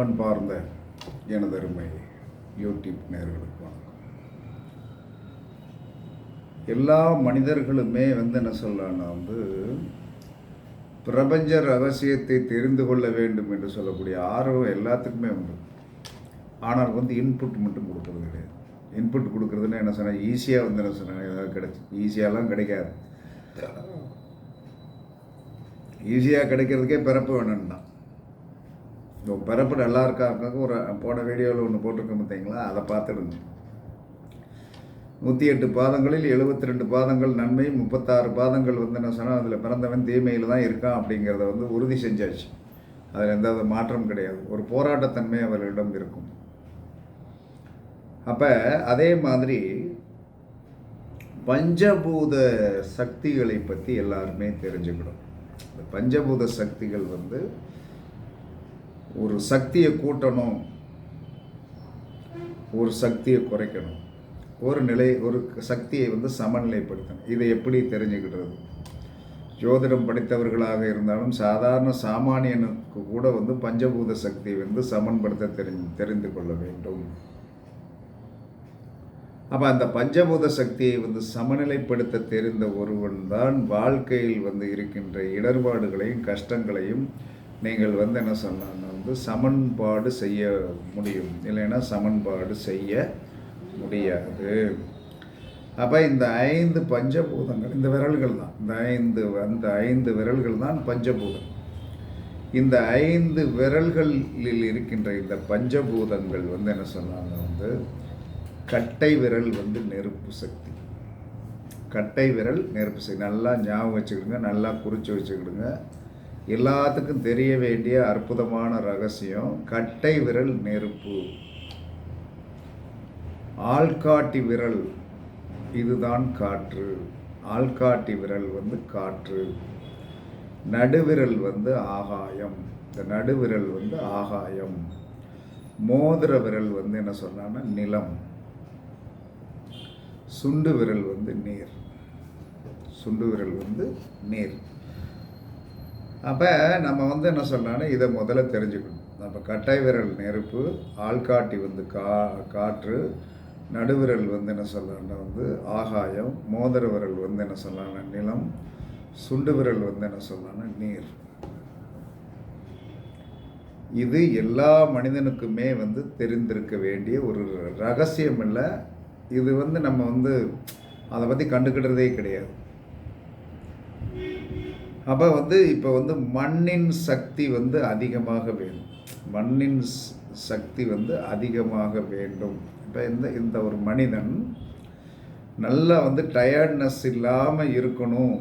அன்பார்ந்த எனதருமை யூடியூப் நேர்களுக்கு வணக்கம். எல்லா மனிதர்களுமே வந்து என்ன சொல்லலாம்னா வந்து பிரபஞ்ச ரகசியத்தை தெரிந்து கொள்ள வேண்டும் என்று சொல்லக்கூடிய ஆர்வம் எல்லாத்துக்குமே உண்டு. ஆனால் வந்து இன்புட் மட்டும் கொடுக்கறது கிடையாது. இன்புட் கொடுக்குறதுன்னு என்ன சொன்னால் ஈஸியாக வந்து என்ன சொன்னாங்க ஏதாவது கிடைச்சி ஈஸியாலாம் கிடைக்காது. ஈஸியாக கிடைக்கிறதுக்கே பிறப்பு வேணும்னா. இப்போ பிறப்பு நல்லா இருக்காங்க ஒரு போன வீடியோவில் ஒன்று போட்டிருக்கோம் பார்த்தீங்களா? அதை பார்த்துடுங்க நூற்றி எட்டு பாதங்களில் எழுபத்தி ரெண்டு பாதங்கள் நன்மை முப்பத்தாறு பாதங்கள் வந்து என்ன சொன்னால் அதில் பிறந்தவன் தீமையில் தான் இருக்கான் அப்படிங்கிறத வந்து உறுதி செஞ்சாச்சு. அதில் எந்த வித மாற்றம் கிடையாது. ஒரு போராட்டத்தன்மை அவர்களிடம் இருக்கும். அப்போ அதே மாதிரி பஞ்சபூத சக்திகளை பற்றி எல்லாருமே தெரிஞ்சுக்கணும். இந்த பஞ்சபூத சக்திகள் வந்து ஒரு சக்தியை கூட்டணும். ஒரு சக்தியை குறைக்கணும். ஒரு நிலை ஒரு சக்தியை வந்து சமநிலைப்படுத்தணும். இதை எப்படி தெரிஞ்சுக்கிடுறது? ஜோதிடம் படித்தவர்களாக இருந்தாலும் சாதாரண சாமானியனுக்கு கூட வந்து பஞ்சபூத சக்தியை வந்து சமன்படுத்த தெரிஞ்சு தெரிந்து கொள்ள வேண்டும். அப்போ அந்த பஞ்சபூத சக்தியை வந்து சமநிலைப்படுத்த தெரிந்த ஒருவன் தான் வாழ்க்கையில் வந்து இருக்கின்ற இடர்பாடுகளையும் கஷ்டங்களையும் நீங்கள் வந்து என்ன சொன்னாங்கன்னா வந்து சமன்பாடு செய்ய முடியும். இல்லைன்னா சமன்பாடு செய்ய முடியாது. அப்போ இந்த ஐந்து பஞ்சபூதங்கள் இந்த விரல்கள் தான். இந்த ஐந்து அந்த ஐந்து விரல்கள் தான் பஞ்சபூதம். இந்த ஐந்து விரல்களில் இருக்கின்ற இந்த பஞ்சபூதங்கள் வந்து என்ன சொன்னாங்க வந்து கட்டை விரல் வந்து நெருப்பு சக்தி. கட்டை விரல் நெருப்பு சக்தி. நல்லா ஞாபகம் வச்சுக்கிடுங்க நல்லா குறித்து வச்சுக்கிடுங்க. எல்லாத்துக்கும் தெரிய வேண்டிய அற்புதமான ரகசியம் கட்டை விரல் நெருப்பு. ஆள்காட்டி விரல் இதுதான் காற்று. ஆள்காட்டி விரல் வந்து காற்று. நடுவிரல் வந்து ஆகாயம். இந்த நடுவிரல் வந்து ஆகாயம். மோதிர விரல் வந்து என்ன சொன்னான்னா நிலம். சுண்டு விரல் வந்து நீர். சுண்டு விரல் வந்து நீர். அப்போ நம்ம வந்து என்ன சொல்லலாம்னா இதை முதல்ல தெரிஞ்சுக்கணும். நம்ம கட்டை விரல் நெருப்பு ஆள்காட்டி வந்து கா காற்று நடுவிரல் வந்து என்ன சொல்லலாம்னா வந்து ஆகாயம் மோதிர விரல் வந்து என்ன சொல்லலாம்னா நிலம் சுண்டு விரல் வந்து என்ன சொல்லலாம்னா நீர். இது எல்லா மனிதனுக்குமே வந்து தெரிந்திருக்க வேண்டிய ஒரு ரகசியம் இல்லை இது வந்து நம்ம வந்து அதை பற்றி கண்டுக்கிடுறதே கிடையாது. அப்போ வந்து இப்போ வந்து மண்ணின் சக்தி வந்து அதிகமாக வேணும். மண்ணின் சக்தி வந்து அதிகமாக வேண்டும். இப்போ இந்த இந்த ஒரு மனிதன் நல்லா வந்து டயர்ட்னஸ் இல்லாமல் இருக்கணும்.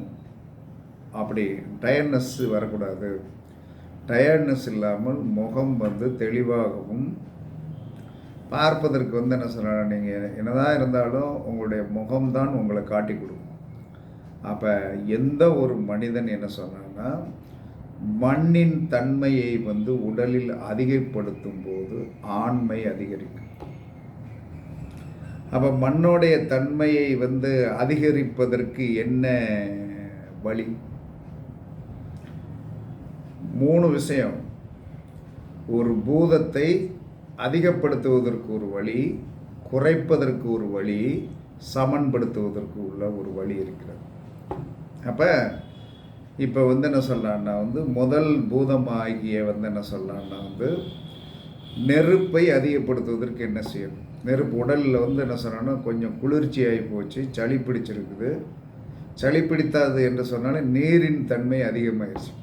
அப்படி டயர்ட்னஸ் வரக்கூடாது. டயர்ட்னஸ் இல்லாமல் முகம் வந்து தெளிவாகவும் பார்ப்பதற்கு வந்து என்ன சொல்கிறேன் நீங்கள் என்னதான் இருந்தாலும் உங்களுடைய முகம்தான் உங்களை காட்டி கொடுக்கும். அப்போ எந்த ஒரு மனிதன் என்ன சொன்னான்னா மண்ணின் தன்மையை வந்து உடலில் அதிகப்படுத்தும் போது ஆண்மை அதிகரிக்கும். அப்போ மண்ணோடைய தன்மையை வந்து அதிகரிப்பதற்கு என்ன வழி? மூணு விஷயம். ஒரு பூதத்தை அதிகப்படுத்துவதற்கு ஒரு வழி குறைப்பதற்கு ஒரு வழி சமன்படுத்துவதற்கு உள்ள ஒரு வழி இருக்கிறது. அப்போ இப்போ வந்து என்ன சொல்லலான்னா வந்து முதல் பூதமாகிய வந்து என்ன சொல்லலான்னா வந்து நெருப்பை அதிகப்படுத்துவதற்கு என்ன செய்யணும் நெருப்பு உடலில் வந்து என்ன சொன்னோன்னா கொஞ்சம் குளிர்ச்சியாகி போச்சு சளி பிடிச்சிருக்குது. சளி பிடித்தாது என்று சொன்னாலும் நீரின் தன்மை அதிகமாகிடுச்சு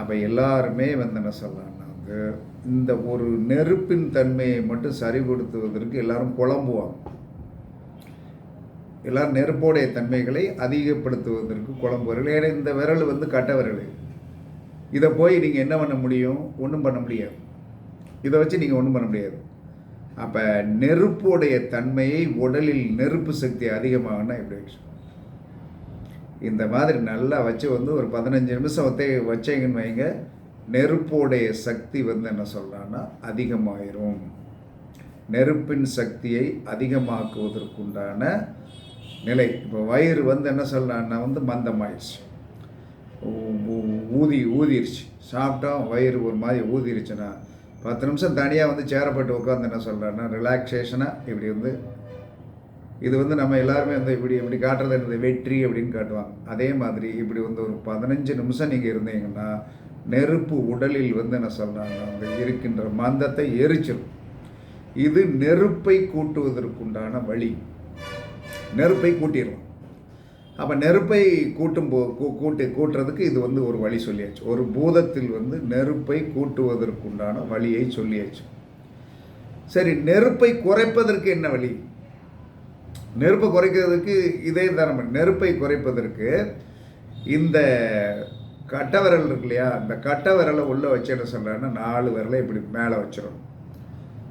அப்போ எல்லாருமே வந்து என்ன சொல்லலான்னா வந்து இந்த ஒரு நெருப்பின் தன்மையை மட்டும் சரிபடுத்துவதற்கு எல்லாரும் குழம்புவாங்க. எல்லாம் நெருப்போடைய தன்மைகளை அதிகப்படுத்துவதற்கு குழம்புவார்கள் ஏன்னா இந்த விரல் வந்து கட்ட விரல். இதை போய் நீங்கள் என்ன பண்ண முடியும்? ஒன்றும் பண்ண முடியாது. இதை வச்சு நீங்கள் ஒன்றும் பண்ண முடியாது. அப்போ நெருப்புடைய தன்மையை உடலில் நெருப்பு சக்தி அதிகமாகனா எப்படி இந்த மாதிரி நல்லா வச்சு வந்து ஒரு பதினஞ்சு நிமிஷம் ஒத்தே வச்சீங்கன்னு வைங்க. நெருப்போடைய சக்தி வந்து என்ன சொல்கிறான்னா அதிகமாயிரும். நெருப்பின் சக்தியை அதிகமாக்குவதற்குண்டான நிலை. இப்போ வயிறு வந்து என்ன சொல்லலான்னா வந்து மந்தமாயிடுச்சு. ஊதி ஊதிருச்சு சாப்பிட்டோம் வயிறு ஒரு மாதிரி ஊதிருச்சுன்னா பத்து நிமிஷம் தனியாக வந்து சேரப்பட்டு உட்காந்து என்ன சொல்கிறேன்னா ரிலாக்ஸேஷனாக இப்படி வந்து இது வந்து நம்ம எல்லாருமே வந்து இப்படி இப்படி காட்டுறது என்னது? வெற்றி அப்படின்னு காட்டுவாங்க. அதே மாதிரி இப்படி வந்து ஒரு பதினஞ்சு நிமிஷம் நீங்கள் இருந்தீங்கன்னா நெருப்பு உடலில் வந்து என்ன சொல்கிறாங்க வந்து இருக்கின்ற மந்தத்தை எரிச்சிடும் இது நெருப்பை கூட்டுவதற்குண்டான வழி. நெருப்பை கூட்டிடலாம். அப்போ நெருப்பை கூட்டும் போ கூ- கூட்டி கூட்டுறதுக்கு இது வந்து ஒரு வழி சொல்லியாச்சு. ஒரு பூதத்தில் வந்து நெருப்பை கூட்டுவதற்குண்டான வழியை சொல்லியாச்சு. சரி நெருப்பை குறைப்பதற்கு என்ன வழி? நெருப்பை குறைக்கிறதுக்கு இதே தான் நம்ம நெருப்பை குறைப்பதற்கு இந்த கட்டை விரல் இருக்கு இல்லையா? இந்த கட்டை விரலை உள்ளே வச்சு என்ன சொல்கிறேன்னா நாலு விரலை இப்படி மேலே வச்சிடணும்.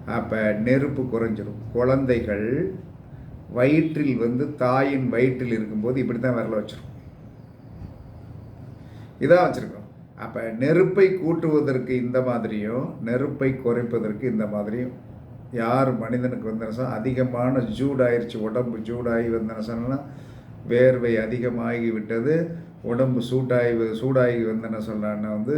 அப்போ நெருப்பு குறைஞ்சிடும் குழந்தைகள் வயிற்றில் வந்து தாயின் வயிற்றில் இருக்கும்போது இப்படி தான் விரல வச்சுருக்கோம். இதான் வச்சுருக்கோம். அப்போ நெருப்பை கூட்டுவதற்கு இந்த மாதிரியும் நெருப்பை குறைப்பதற்கு இந்த மாதிரியும். யார் மனிதனுக்கு வந்தனசம் அதிகமான ஜூடாயிருச்சு உடம்பு ஜூடாகி வந்தனசம்னா வேர்வை அதிகமாகி விட்டது. உடம்பு சூட்டாகி சூடாகி வந்தன சொன்னான்னா வந்து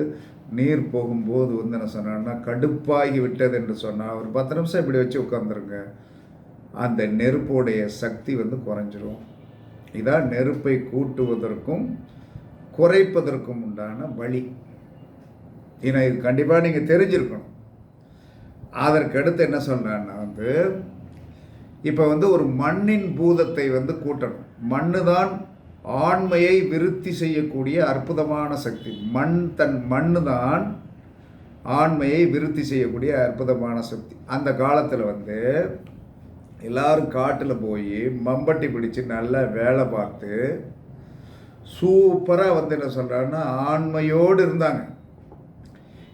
நீர் போகும்போது வந்து என்ன சொன்னான்னா கடுப்பாகி விட்டது என்று சொன்னால் ஒரு பத்து நிமிஷம் இப்படி வச்சு உட்காந்துருங்க அந்த நெருப்புடைய சக்தி வந்து குறைஞ்சிரும். இதான் நெருப்பை கூட்டுவதற்கும் குறைப்பதற்கும் உண்டான வழி. ஏன்னா இது கண்டிப்பாக நீங்கள் தெரிஞ்சிருக்கணும். அதற்கு அடுத்து என்ன சொல்கிறேன்னா வந்து இப்போ வந்து ஒரு மண்ணின் பூதத்தை வந்து கூட்டணும். மண்ணு தான் ஆண்மையை விருத்தி செய்யக்கூடிய அற்புதமான சக்தி. மண் தன் மண்ணு தான் ஆண்மையை விருத்தி செய்யக்கூடிய அற்புதமான சக்தி. அந்த காலத்தில் வந்து எல்லாரும் காட்டில் போய் மம்பட்டி பிடிச்சி நல்லா வேலை பார்த்து சூப்பராக வந்து என்ன சொல்கிறாங்கன்னா ஆண்மையோடு இருந்தாங்க.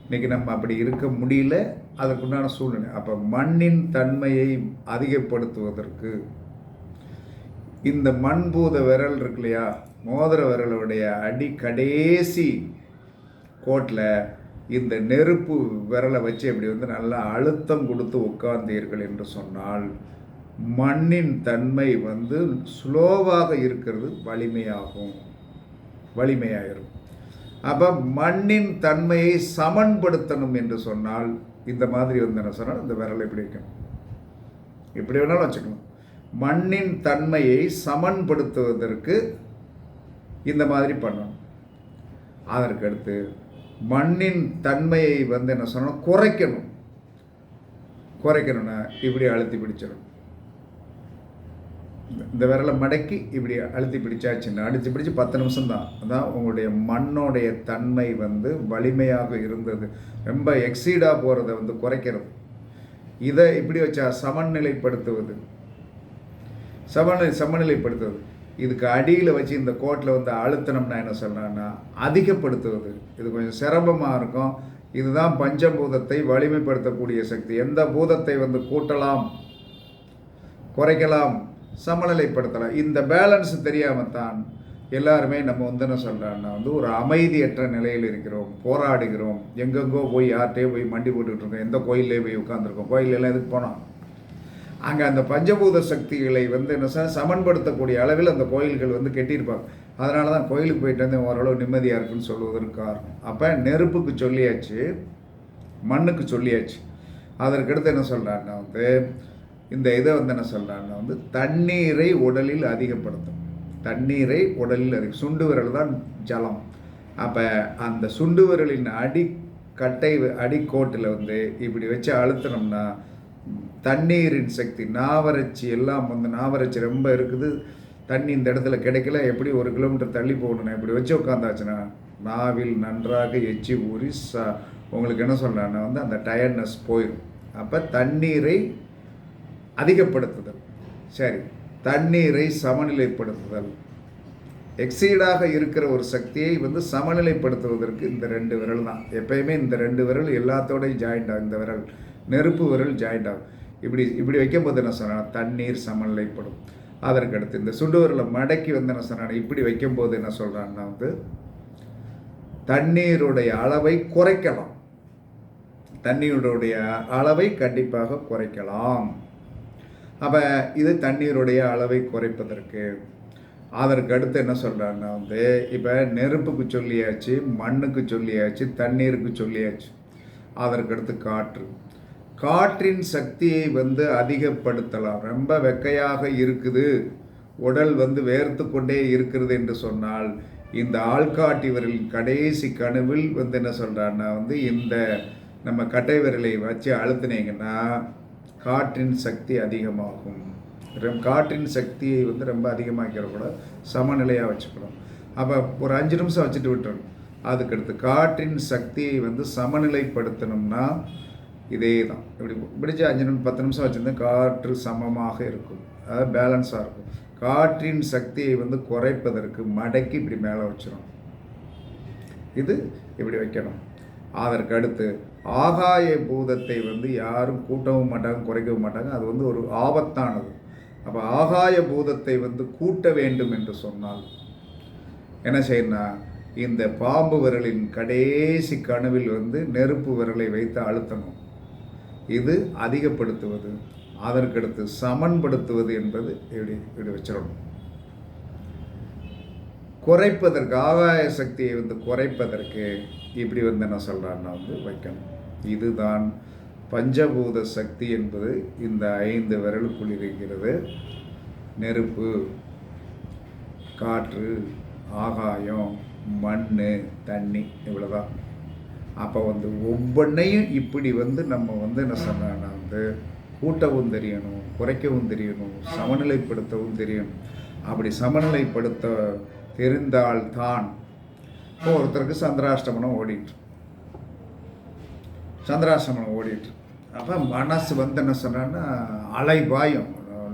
இன்னைக்கு நம்ம அப்படி இருக்க முடியல அதற்குண்டான சூழ்நிலை. அப்போ மண்ணின் தன்மையை அதிகப்படுத்துவதற்கு இந்த மண்பூத விரல் இருக்கு இல்லையா மோதிர விரலுடைய அடி கடைசி கோட்டில் இந்த நெருப்பு விரலை வச்சு இப்படி வந்து நல்லா அழுத்தம் கொடுத்து உட்கார்ந்தீர்கள் என்று சொன்னால் மண்ணின் தன்மை வந்து ஸ்லோவாக இருக்கிறது வலிமையாகும் வலிமையாயிரும். அப்போ மண்ணின் தன்மையை சமன்படுத்தணும் என்று சொன்னால் இந்த மாதிரி வந்து என்ன சொன்னால் இந்த விரலை இப்படி வைக்கணும். எப்படி வேணாலும் வச்சுக்கணும். மண்ணின் தன்மையை சமன்படுத்துவதற்கு இந்த மாதிரி பண்ணணும். அதற்கு அடுத்து மண்ணின் தன்மையை வந்து என்ன சொன்னால் குறைக்கணும். குறைக்கணும்னா இப்படி அழுத்தி பிடிச்சிடணும். இந்த விரலை மடக்கி இப்படி அழுத்தி பிடிச்சாச்சுன்னா அழுத்தி பிடிச்சி பத்து நிமிஷம் தான் அதான் உங்களுடைய மண்ணோடைய தன்மை வந்து வலிமையாக இருந்தது. ரொம்ப எக்ஸீடாக போகிறத வந்து குறைக்கிறது. இதை இப்படி வச்சா சமநிலைப்படுத்துவது. சமநிலை சமநிலைப்படுத்துவது. இதுக்கு அடியில் வச்சு இந்த கோட்டில் வந்து அழுத்தணும்னா என்ன சொல்லலாம்னா அதிகப்படுத்துவது. இது கொஞ்சம் சிரமமாக இருக்கும். இதுதான் பஞ்சபூதத்தை வலிமைப்படுத்தக்கூடிய சக்தி. எந்த பூதத்தை வந்து கூட்டலாம் குறைக்கலாம் சமநிலைப்படுத்தலை. இந்த பேலன்ஸ் தெரியாமல் தான் எல்லாருமே நம்ம வந்து என்ன சொல்கிறாங்கன்னா வந்து ஒரு அமைதியற்ற நிலையில் இருக்கிறோம் போராடுகிறோம். எங்கெங்கோ போய் யார்கிட்டயே போய் மண்டி போட்டுக்கிட்டு இருக்கோம் எந்த கோயிலே போய் உட்காந்துருக்கோம் கோயிலெல்லாம் எதுக்கு போனோம்? அங்கே அந்த பஞ்சபூத சக்திகளை வந்து என்ன சார் சமன்படுத்தக்கூடிய அளவில் அந்த கோயில்கள் வந்து கெட்டியிருப்பாங்க. அதனால தான் கோயிலுக்கு போயிட்டு வந்து ஓரளவு நிம்மதியாக இருக்குன்னு சொல்லுவதற்கு காரணம். அப்போ நெருப்புக்கு சொல்லியாச்சு மண்ணுக்கு சொல்லியாச்சு. அதற்கடுத்து என்ன சொல்கிறாருன்னா வந்து இந்த இதை வந்து என்ன சொல்கிறாருன்னா வந்து தண்ணீரை உடலில் அதிகப்படுத்தும். தண்ணீரை உடலில் அதிக சுண்டு விரல் தான் ஜலம். அப்போ அந்த சுண்டு விரலின் அடி கட்டை அடிக்கோட்டில் வந்து இப்படி வச்சு அழுத்தினோம்னா தண்ணீரின் சக்தி நாவறட்சி எல்லாம் வந்து நாவறட்சி ரொம்ப இருக்குது. தண்ணி இந்த இடத்துல கிடைக்கல எப்படி ஒரு கிலோமீட்டர் தள்ளி போகணும் இப்படி வச்சு உட்காந்தாச்சுன்னா நாவில் நன்றாக எச்சி ஊறி ச உங்களுக்கு என்ன சொல்கிறேன்னா வந்து அந்த டயர்ட்னஸ் போயிடும் அப்போ தண்ணீரை அதிகப்படுத்துதல். சரி தண்ணீரை சமநிலைப்படுத்துதல். எக்ஸீடாக இருக்கிற ஒரு சக்தியை வந்து சமநிலைப்படுத்துவதற்கு இந்த ரெண்டு விரல் தான். எப்பயுமே இந்த ரெண்டு விரல் எல்லாத்தோடையும் ஜாயிண்ட் ஆகும். இந்த விரல் நெருப்பு விரல் ஜாயிண்ட் ஆகும். இப்படி இப்படி வைக்கும்போது என்ன சொன்னால் தண்ணீர் சமநிலைப்படும். அதற்கு அடுத்து இந்த சுண்டு விரலை மடக்கி வந்து என்ன சொன்னான் இப்படி வைக்கும்போது என்ன சொல்கிறான்னா வந்து தண்ணீருடைய அளவை குறைக்கலாம். தண்ணீருடைய அளவை கண்டிப்பாக குறைக்கலாம். அப்போ இது தண்ணீருடைய அளவை குறைப்பதற்கு. அதற்கு அடுத்து என்ன சொல்கிறாங்கன்னா வந்து இப்போ நெருப்புக்கு சொல்லியாச்சு மண்ணுக்கு சொல்லியாச்சு தண்ணீருக்கு சொல்லியாச்சு. அதற்கடுத்து காற்று. காற்றின் சக்தியை வந்து அதிகப்படுத்தலாம். ரொம்ப வெக்கையாக இருக்குது. உடல் வந்து வேர்த்து கொண்டே இருக்கிறது என்று சொன்னால் இந்த ஆள்காட்டி விரலின் கடைசி கனவில் வந்து என்ன சொல்கிறான்னா வந்து இந்த நம்ம கட்டை விரலை வச்சு அழுத்தினீங்கன்னா காற்றின் சக்தி அதிகமாகும். காற்றின் சக்தியை வந்து ரொம்ப அதிகமாக்கிற கூட சமநிலையாக வச்சுக்கணும். அப்போ ஒரு அஞ்சு நிமிஷம் வச்சுட்டு விட்டுறணும். அதுக்கடுத்து காற்றின் சக்தியை வந்து சமநிலைப்படுத்தணும்னா இதே தான் இப்படி பிடிச்ச அஞ்சு நிமிஷம் பத்து நிமிஷம் வச்சுருந்தா காற்று சமமாக இருக்கும். அதாவது பேலன்ஸாக இருக்கும். காற்றின் சக்தியை வந்து குறைப்பதற்கு மடக்கி இப்படி மேலே வச்சிடும் இது இப்படி வைக்கணும். அதற்கு அடுத்து ஆகாய பூதத்தை வந்து யாரும் கூட்டவும் மாட்டாங்க குறைக்கவும் மாட்டாங்க. அது வந்து ஒரு ஆபத்தானது. அப்போ ஆகாய பூதத்தை வந்து கூட்ட வேண்டும் என்று சொன்னால் என்ன செய்யணும் இந்த பாம்பு விரலின் கடைசி கணுவில் வந்து நெருப்பு விரலை வைத்து அழுத்தணும். இது அதிகப்படுத்துவது அதற்கடுத்து சமன்படுத்துவது என்பது இப்படி இப்படி வச்சிடணும். குறைப்பதற்கு ஆகாய சக்தியை வந்து குறைப்பதற்கு இப்படி வந்து என்ன சொல்கிறான்னா வந்து வைக்கணும். இதுதான் பஞ்சபூத சக்தி என்பது இந்த ஐந்து விரலுக்குள் இருக்கிறது. நெருப்பு காற்று ஆகாயம் மண் தண்ணி இவ்வளோதான் அப்போ வந்து ஒவ்வொன்றையும் இப்படி வந்து நம்ம வந்து என்ன சொன்னா வந்து கூட்டவும் தெரியணும் குறைக்கவும் தெரியணும் சமநிலைப்படுத்தவும் தெரியணும். அப்படி சமநிலைப்படுத்த தெரிந்தால்தான் இப்போ ஒருத்தருக்கு சந்திராஷ்டமனம் ஓடிட்டு சந்திராஷ்டமனம் ஓடிட்டு அப்போ மனசு வந்து என்ன சொன்னான்னா அலை பாயும்.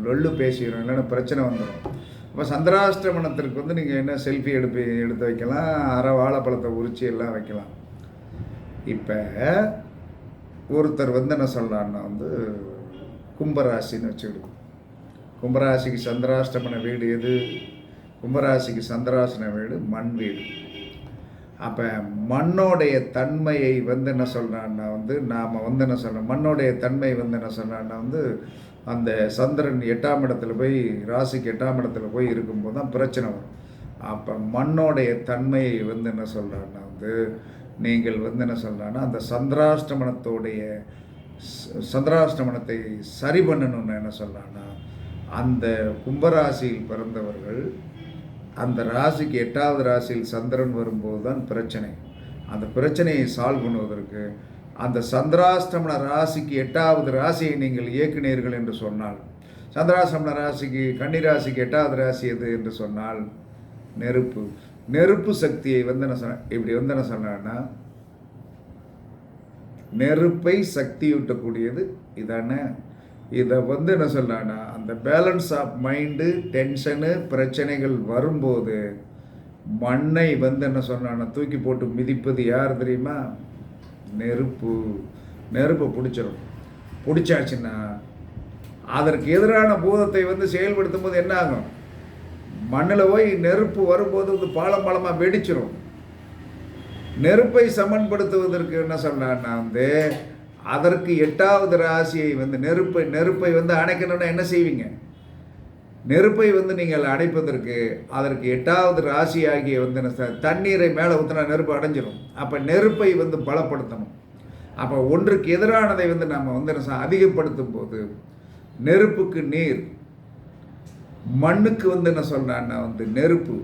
லொல்லு பேசிடும் இல்லைன்னா பிரச்சனை வந்துடும் அப்போ சந்திராஷ்டமனத்திற்கு வந்து நீங்கள் என்ன செல்ஃபி எடுப்பு எடுத்து வைக்கலாம் அரை வாழைப்பழத்தை உரிச்சி எல்லாம் வைக்கலாம். இப்போ ஒருத்தர் வந்து என்ன சொல்கிறான்னா வந்து கும்பராசின்னு வச்சுக்கிடுவோம் கும்பராசிக்கு சந்திராஷ்டமன வீடு எது? கும்பராசிக்கு சந்திராசன வீடு மண் வீடு. அப்போ மண்ணோடைய தன்மையை வந்து என்ன சொல்கிறான்னா வந்து நாம் வந்து என்ன சொல்கிறோம் மண்ணோடைய தன்மை வந்து என்ன சொல்கிறான்னா வந்து அந்த சந்திரன் எட்டாம் இடத்துல போய் ராசிக்கு எட்டாம் இடத்துல போய் இருக்கும்போது தான் பிரச்சனை வரும். அப்போ மண்ணோடைய தன்மையை வந்து என்ன சொல்கிறான்னா வந்து நீங்கள் வந்து என்ன சொல்கிறான்னா அந்த சந்திராஷ்டமனத்தோடைய சந்திராஷ்டமனத்தை சரி பண்ணணும்னு என்ன சொல்கிறான்னா அந்த கும்பராசியில் பிறந்தவர்கள் அந்த ராசிக்கு எட்டாவது ராசியில் சந்திரன் வரும்போது தான் பிரச்சனை. அந்த பிரச்சனையை சால்வ் பண்ணுவதற்கு அந்த சந்திராஷ்டமன ராசிக்கு எட்டாவது ராசியை நீங்கள் இயக்குனீர்கள் என்று சொன்னால் சந்திராஷ்டமன ராசிக்கு கன்னி ராசிக்கு எட்டாவது ராசி எது என்று சொன்னால் நெருப்பு. நெருப்பு சக்தியை வந்து என்ன சொன்ன இப்படி வந்து என்ன சொன்னேன்னா நெருப்பை சக்தியூட்டக்கூடியது இதானே இதை வந்து என்ன சொல்றான்னா அந்த பேலன்ஸ் ஆஃப் மைண்டு டென்ஷனு பிரச்சனைகள் வரும்போது மண்ணை வந்து என்ன சொன்னான்னா தூக்கி போட்டு மிதிப்பது யார் தெரியுமா? நெருப்பு. நெருப்பை பிடிச்சிரும். பிடிச்சாச்சுன்னா அதற்கு எதிரான பூதத்தை வந்து செயல்படுத்தும் போது என்ன ஆகும்? மண்ணில் போய் நெருப்பு வரும்போது வந்து பாலம் பாலமாக வெடிச்சிடும் நெருப்பை சமன்படுத்துவதற்கு என்ன சொன்னான்னா வந்து அதற்கு எட்டாவது ராசியை வந்து நெருப்பை நெருப்பை வந்து அணைக்கணும்னா என்ன செய்வீங்க? நெருப்பை வந்து நீங்கள் அணைப்பதற்கு அதற்கு எட்டாவது ராசி ஆகிய வந்து என்ன தண்ணீரை மேலே ஊற்றினா நெருப்பு அடைஞ்சிடும் அப்போ நெருப்பை வந்து பலப்படுத்தணும். அப்போ ஒன்றுக்கு எதிரானதை வந்து நம்ம வந்து என்ன அதிகப்படுத்தும் போது நெருப்புக்கு நீர் மண்ணுக்கு வந்து என்ன சொல்கிறான்னா வந்து நெருப்பு.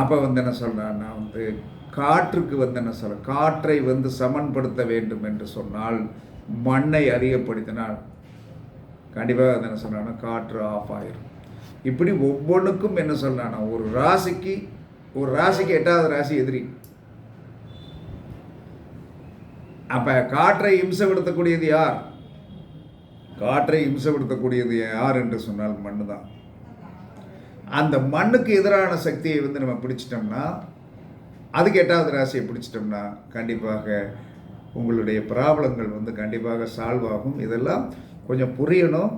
அப்போ வந்து என்ன சொல்கிறான்னா வந்து காற்றுக்கு வந்து என்ன சொல்ல காற்றை வந்து சமன்படுத்த வேண்டும் என்று சொன்னால் மண்ணை அதிகப்படுத்தினால் கண்டிப்பாக வந்து என்ன சொல்கிறான்னா காற்று ஆஃப் ஆயிரும். இப்படி ஒவ்வொன்றுக்கும் என்ன சொல்கிறான்னா ஒரு ராசிக்கு ஒரு ராசிக்கு எட்டாவது ராசி எதிரி. அப்போ காற்றை இம்சப்படுத்தக்கூடியது யார்? காற்றை இம்சப்படுத்தக்கூடியது யார் என்று சொன்னால் மண்ணு தான் அந்த மண்ணுக்கு எதிரான சக்தியை வந்து நம்ம பிடிச்சிட்டோம்னா அதுக்கு எட்டாவது ராசியை பிடிச்சிட்டோம்னா கண்டிப்பாக உங்களுடைய ப்ராப்ளங்கள் வந்து கண்டிப்பாக சால்வ் ஆகும். இதெல்லாம் கொஞ்சம் புரியணும்.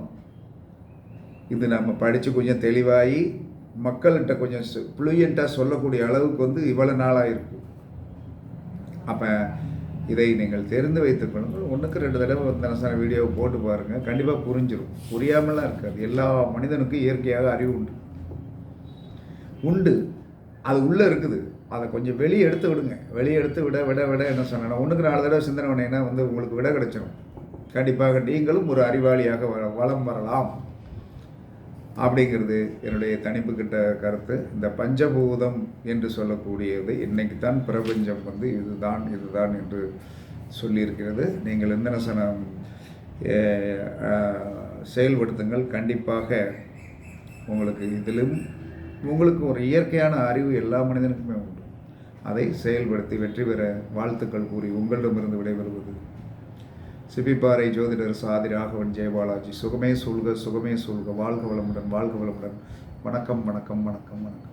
இது நம்ம படித்து கொஞ்சம் தெளிவாகி மக்கள்கிட்ட கொஞ்சம் ஃப்ளூயண்ட்டாக சொல்லக்கூடிய அளவுக்கு வந்து இவ்வளோ நாளாக இருக்கும் அப்போ இதை நீங்கள் தெரிந்து வைத்துக் கொள்ளுங்கள். ஒன்றுக்கு ரெண்டு தடவை வந்து தினசரி வீடியோவை போட்டு பாருங்கள் கண்டிப்பாக புரிஞ்சிடும் புரியாமலாம் இருக்காது. எல்லா மனிதனுக்கும் இயற்கையாக அறிவு உண்டு. உண்டு. அது உள்ளே இருக்குது. அதை கொஞ்சம் வெளியே எடுத்து விடுங்க. வெளியே எடுத்து விட விட விட என்ன சொன்னேன்னா ஒன்றுக்கு நாலு தடவை சிந்தனை பண்ணிங்கன்னா வந்து உங்களுக்கு விட கிடைச்சிடும் கண்டிப்பாக நீங்களும் ஒரு அறிவாளியாக வ வளம் வரலாம். அப்படிங்கிறது என்னுடைய தனிப்புக்கிட்ட கருத்து. இந்த பஞ்சபூதம் என்று சொல்லக்கூடியது இன்னைக்கு தான் பிரபஞ்சம் வந்து இதுதான் இதுதான் என்று சொல்லியிருக்கிறது. நீங்கள் இந்தனசனம் செயல்படுத்துங்கள். கண்டிப்பாக உங்களுக்கு இதிலும் உங்களுக்கு ஒரு இயற்கையான அறிவு எல்லா மனிதனுக்குமே உண்டு. அதை செயல்படுத்தி வெற்றி பெற வாழ்த்துக்கள் கூறி உங்களிடமிருந்து விடைபெறுவது. சிபிப்பாறை ஜோதிடர் சாதி ராகவன் ஜெயபாலாஜி. சுகமே சூழ்க சுகமே சூழ்க. வாழ்க வளமுடன் வாழ்க வளமுடன். வணக்கம் வணக்கம் வணக்கம் வணக்கம்.